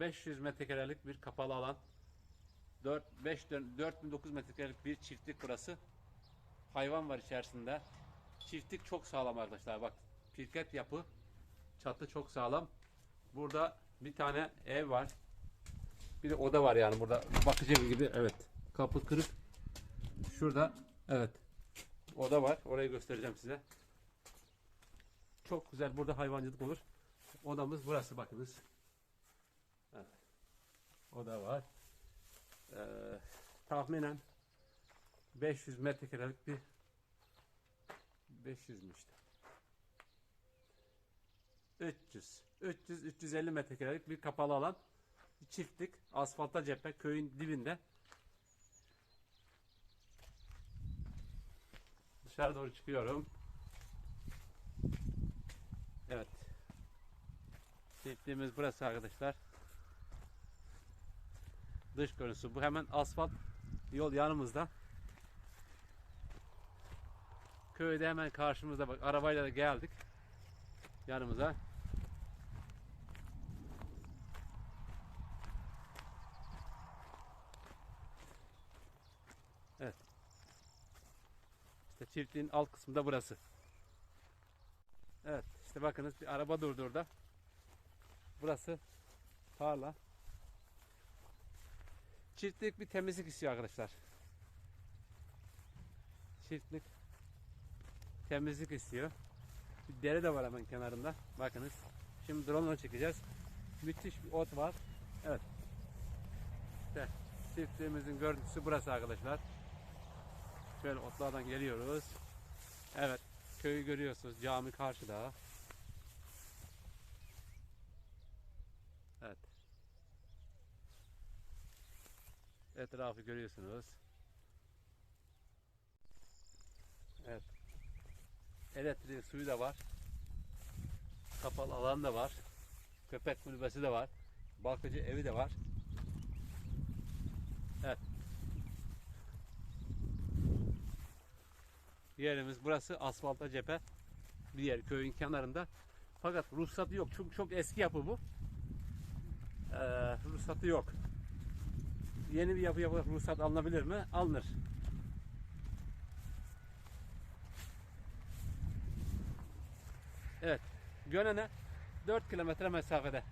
500 metrekarelik bir kapalı alan. 4 5 4009 metrekarelik bir çiftlik burası. Hayvan var içerisinde. Çiftlik çok sağlam arkadaşlar. Bak pirket yapı. Çatı çok sağlam. Burada bir tane ev var. Bir de oda var yani burada bakıcı gibi. Evet. Kapı kırık. Şurada evet. Oda var. Orayı göstereceğim size. Çok güzel. Burada hayvancılık olur. Odamız burası bakınız. Evet. Oda var. Ee, tahminen 500 metrekarelik bir 500 mü işte? 300. 300 350 metrekarelik bir kapalı alan. Bir çiftlik, asfalta cephe köyün dibinde. Dışarı doğru çıkıyorum. Evet. Çiftliğimiz burası arkadaşlar. Dış görüntüsü. Bu hemen asfalt yol yanımızda. Köyde hemen karşımızda bak arabayla da geldik. Yanımıza. Evet. İşte çiftliğin alt kısmında burası. Evet işte bakınız bir araba durdu. Burası tarla. Çiftlik bir temizlik istiyor arkadaşlar. Çiftlik temizlik istiyor. Bir dere de var hemen kenarında. Bakınız. Şimdi drone çekeceğiz. Müthiş bir ot var. Evet. İşte çiftliğimizin görüntüsü burası arkadaşlar. Şöyle otlardan geliyoruz. Evet. Köyü görüyorsunuz. Cami karşıda. Evet. Etrafı görüyorsunuz. Evet. Elektriği, suyu da var. Kapalı alan da var. Köpek kulübesi de var. Bakıcı evi de var. Evet. Yerimiz burası asfalta cephe bir yer köyün kenarında. Fakat ruhsatı yok. Çünkü çok eski yapı bu. Ee, ruhsatı yok. Yeni bir yapı yapıp ruhsat alınabilir mi? Alınır. Evet. Gönen'e 4 kilometre mesafede.